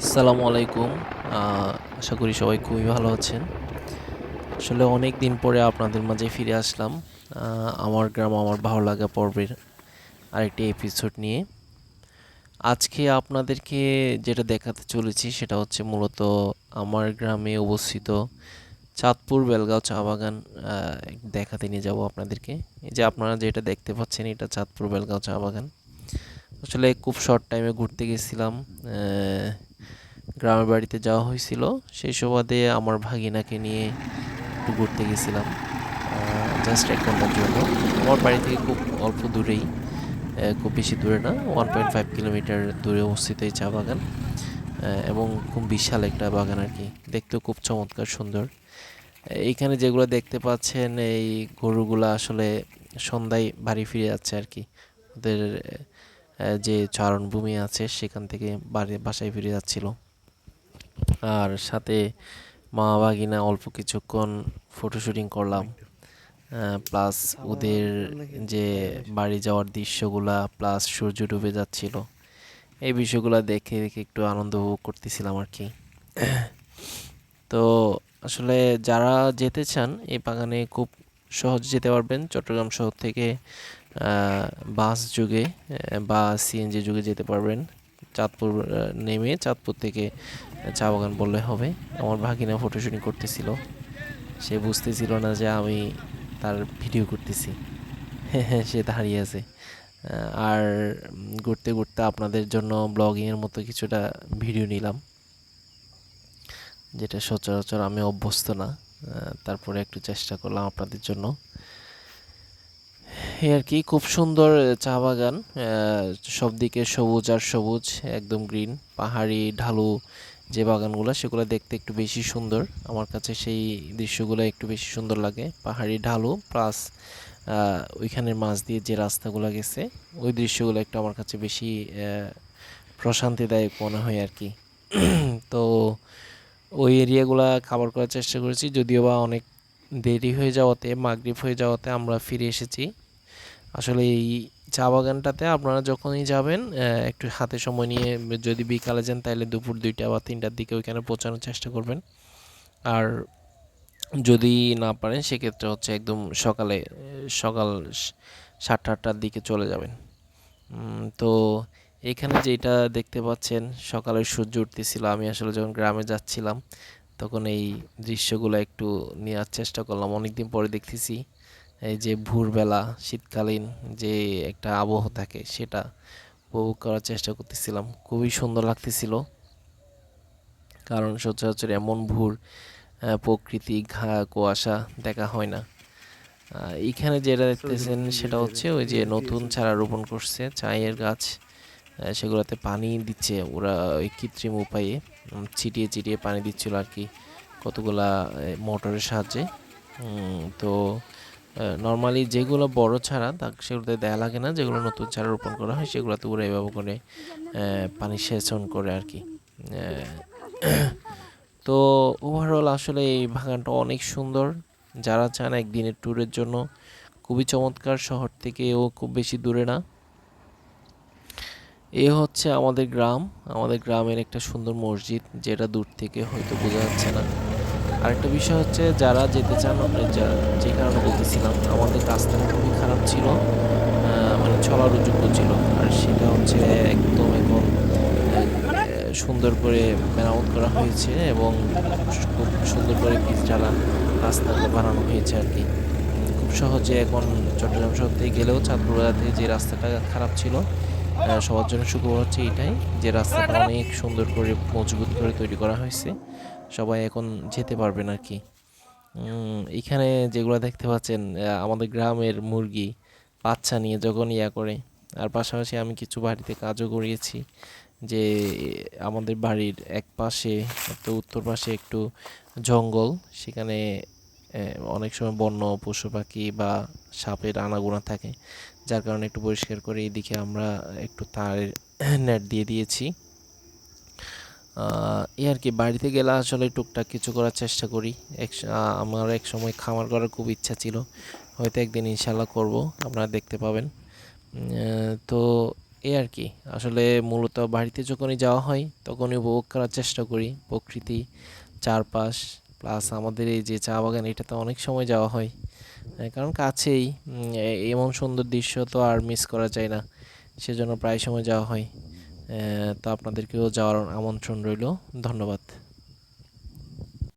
আসসালামু আলাইকুম। আশা করি সবাই খুবই ভালো আছেন। আসলে অনেক দিন পরে আপনাদের মাঝে ফিরে আসলাম। আমার গ্রাম, আমার ভালো লাগা পর্বের আরেকটি এপিসোড নিয়ে। আজকে আপনাদেরকে যেটা দেখাতে চলেছি সেটা হচ্ছে মূলত আমার গ্রামে অবস্থিত চাঁদপুর বেলগাঁও চা বাগান। দেখাতে নিয়ে যাব আপনাদেরকে। এই যে আপনারা যেটা দেখতে পাচ্ছেন, এটা চাঁদপুর বেলগাঁও চা বাগান। আসলে খুব শর্ট টাইমে ঘুরতে গেছিলাম গ্রামের বাড়িতে যাওয়া হয়েছিল। সেই সুবাদে আমার ভাগিনাকে নিয়ে একটু ঘুরতে গেছিলাম। জাস্ট এক ঘণ্টার জন্য। আমার বাড়ি থেকে খুব অল্প দূরেই খুব বেশি দূরে না ওয়ান পয়েন্ট ফাইভ কিলোমিটার দূরে অবস্থিত এই চা বাগান। এবং খুব বিশাল একটা বাগান আর কি। দেখতেও খুব চমৎকার, সুন্দর। এইখানে যেগুলো দেখতে পাচ্ছেন, এই গরুগুলা আসলে সন্ধ্যায় বাড়ি ফিরে যাচ্ছে আর কি। ওদের যে চারণভূমি আছে, সেখান থেকে বাড়ি, বাসায় ফিরে যাচ্ছিল। আর সাথে মা বাগিনা অল্প কিছুক্ষণ ফটো শুটিং করলাম প্লাস ওদের যে বাড়ি যাওয়ার দৃশ্যগুলা প্লাস সূর্য ডুবে যাচ্ছিল। এই বিষয়গুলো দেখে দেখে একটু আনন্দ উপভোগ করতেছিলাম আর কি। তো আসলে যারা যেতে চান, এই বাগানে খুব সহজ যেতে পারবেন। চট্টগ্রাম শহর থেকে বাস যুগে বা সিএনজি যুগে যেতে পারবেন। চাঁদপুর নেমে চাঁদপুর থেকে চা বাগান বললে হবে। আমার ভাগিনা ফটো শুটিং করতেছিল। সে বুঝতেছিল না যে আমি তার ভিডিও করতেছি। সে দাঁড়িয়ে আছে। আর ঘুরতে ঘুরতে আপনাদের জন্য ব্লগিংয়ের মতো কিছুটা ভিডিও নিলাম। যেটা সচরাচর আমি অভ্যস্ত না। তারপরে একটু চেষ্টা করলাম আপনাদের জন্য। আর কি, খুব সুন্দর চা বাগান সব দিকে সবুজ আর সবুজ, একদম গ্রিন, পাহাড়ি, ঢালু যে বাগানগুলো, সেগুলো দেখতে একটু বেশি সুন্দর। আমার কাছে সেই দৃশ্যগুলো একটু বেশি সুন্দর লাগে। পাহাড়ি, ঢালু, প্লাস ওইখানের মাছ দিয়ে যে রাস্তাগুলো গেছে, ওই দৃশ্যগুলো একটু আমার কাছে বেশি প্রশান্তিদায়ক মনে হয় আর কি। তো, ওই এরিয়াগুলো খাবার করার চেষ্টা করেছি। যদিও বা অনেক দেরি হয়ে যাওয়াতে, মাগরিব হয়ে যাওয়াতে আমরা ফিরে এসেছি। আসলে এই চা বাগানটাতে আপনারা যখনই যাবেন একটু হাতে সময় নিয়ে যদি বিকালে যান, তাহলে দুপুর দুইটা বা তিনটার দিকে ওইখানে পৌঁছানোর চেষ্টা করবেন। আর যদি না পারেন, সেক্ষেত্রে হচ্ছে একদম সকালে, সকাল সাতটা আটটার দিকে চলে যাবেন। তো এখানে যেটা দেখতে পাচ্ছেন, সকালে সূর্য উঠতেছিল। আমি আসলে যখন গ্রামে যাচ্ছিলাম, তখন এই দৃশ্যগুলো একটু নেওয়ার চেষ্টা করলাম। অনেকদিন পরে দেখতেছি এই যে ভোরবেলা শীতকালীন যে একটা আবহ থাকে সেটা উপভোগ করার চেষ্টা করতেছিলাম। খুবই সুন্দর লাগতেছিল। কারণ সচরাচর এমন ভোর প্রকৃতি ঘা কুয়াশা দেখা হয় না। এখানে যেটা দেখতেছেন সেটা হচ্ছে ওই যে নতুন চারা রোপণ করছে চায়ের গাছ সেগুলোতে পানি দিচ্ছে। ওরা ওই কৃত্রিম উপায়ে ছিটিয়ে ছিটিয়ে পানি দিচ্ছিল আর কি কতগুলা মোটরের সাহায্যে। তো নর্মালি যেগুলো বড় ছাড়া তা সেগুলোতে দেয়া লাগে না। যেগুলো নতুন ছাড়া রোপণ করা হয় সেগুলোতে ওরা এভাবে করে পানি সেচন করে আর কি। তো ওভারঅল আসলে এই বাগানটা অনেক সুন্দর। যারা চান একদিনের ট্যুরের জন্য, খুবই চমৎকার শহর থেকে ও খুব বেশি দূরে না। এ হচ্ছে আমাদের গ্রাম। আমাদের গ্রামের একটা সুন্দর মসজিদ, যেটা দূর থেকে হয়তো বোঝা যাচ্ছে না। আরেকটা বিষয় হচ্ছে যারা যেতে চান যা- কারণে বলতেছিলাম, আমাদের রাস্তাটা খুবই খারাপ ছিল মানে চলার যোগ্য ছিল। আর সেটা হচ্ছে একদম এখন সুন্দর করে মেরামত করা হয়েছে এবং খুব সুন্দর করে পিচ ঢালা রাস্তাগুলো বানানো হয়েছে আর কি। খুব সহজে এখন চট্টগ্রাম শহর থেকে গেলেও চাঁদপুর থেকে যে রাস্তাটা খারাপ ছিল সবার জন্য সুখবর হচ্ছে এটাই যে রাস্তাটা অনেক সুন্দর করে মজবুত করে তৈরি করা হয়েছে। সবাই এখন যেতে পারবেন আর কি এখানে যেগুলো দেখতে পাচ্ছেন আমাদের গ্রামের মুরগি, বাচ্চা নিয়ে যখন ইয়া করে। আর পাশাপাশি আমি কিছু বাড়িতে কাজও করিয়েছি, যে আমাদের বাড়ির এক পাশে তো উত্তর পাশে একটু জঙ্গল, সেখানে অনেক সময় বন্য, পশু পাখি বা সাপের আনাগোনা থাকে। যার কারণে একটু পরিষ্কার করে এইদিকে আমরা একটু তার নেট দিয়ে দিয়েছি। এই আর কি, বাড়িতে গেলে আসলে টুকটাক কিছু করার চেষ্টা করি। এক আমার এক সময় খামার করার খুব ইচ্ছা ছিল। হয়তো একদিন ইনশাল্লাহ করব, আপনারা দেখতে পাবেন। তো এই আর কি, আসলে মূলত বাড়িতে যখনই যাওয়া হয়, তখনই উপভোগ করার চেষ্টা করি। প্রকৃতি, চারপাশ প্লাস আমাদের এই যে চা বাগান, এটাতে অনেক সময় যাওয়া হয়। কারণ কাছেই এমন সুন্দর দৃশ্য তো আর মিস করা যায় না। সেজন্য প্রায় সময় যাওয়া হয়। তো আপনাদেরকেও যাওয়ার আমন্ত্রণ রইল। ধন্যবাদ।